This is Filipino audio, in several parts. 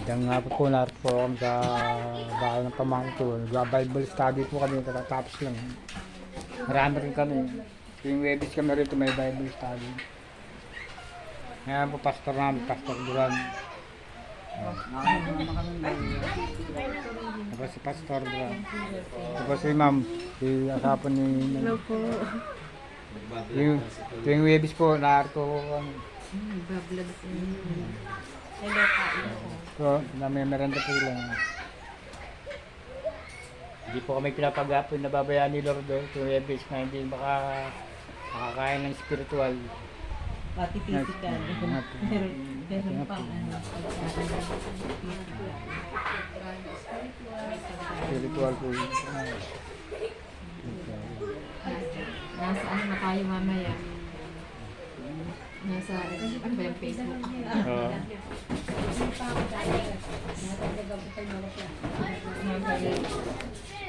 Magandang nga po po, narito po kami sa bahay ng pamangkin ko. Nagba-Bible study po kami, katatapos lang. Marami rin kami. Yung Webis kami rito may Bible study. Ngayon po, pastor namin, Pastor Duran. Tapos si Pastor Duran. Tapos si Ma'am, si asapo ni... Hello po. Yung, yung Webis po, narito po kami. Nagbablog po. Hello po. So, namimerenda po lang. Hindi po kami pinapag-apoy na babayaan ni Lord oh, to Webis na hindi baka makakain ng spiritual. Pati physical. Nga po. Meron, meron pang ano. Spiritual po. yun. Ah. Nasa ano na tayo mamaya. Nasa, ano ba yung Facebook? Oo.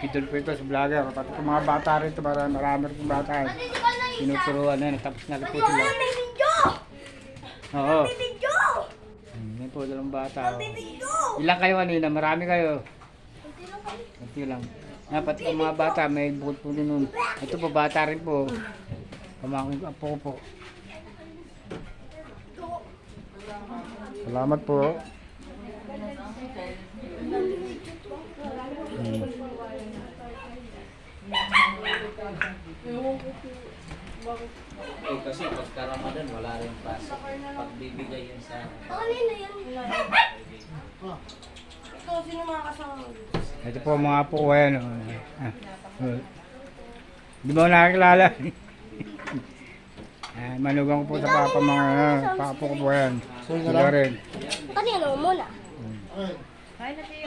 Po ito sa vlogger. Pati po mga bata rito, para marami rin bata. Tinuturuan na yun. Tapos na rin po sila. Oo. Hmm, Yan po dalawang bata. Ilang kayo kanina? Marami kayo. Kunti lang. Pati po mga bata, may bukod po din nun. Ito po, bata rin po. Pamangkin ko, apo ko po. Salamat po. Hmm. Eh, kasi pagka Ramadan, wala rin pasok. Pagbibigay yun sa... Ito po mga po ko yan. oh. Ah, oh. Di ba ako nakakilala? Ah, manugang ko po sa papa mga papa ko po yan. Sila rin. Kanino muna?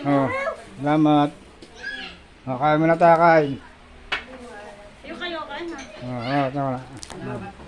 Oh, salamat. Oh, kain mo na tayo kain. Yung kayo, kain na. Oo, oh, tama na.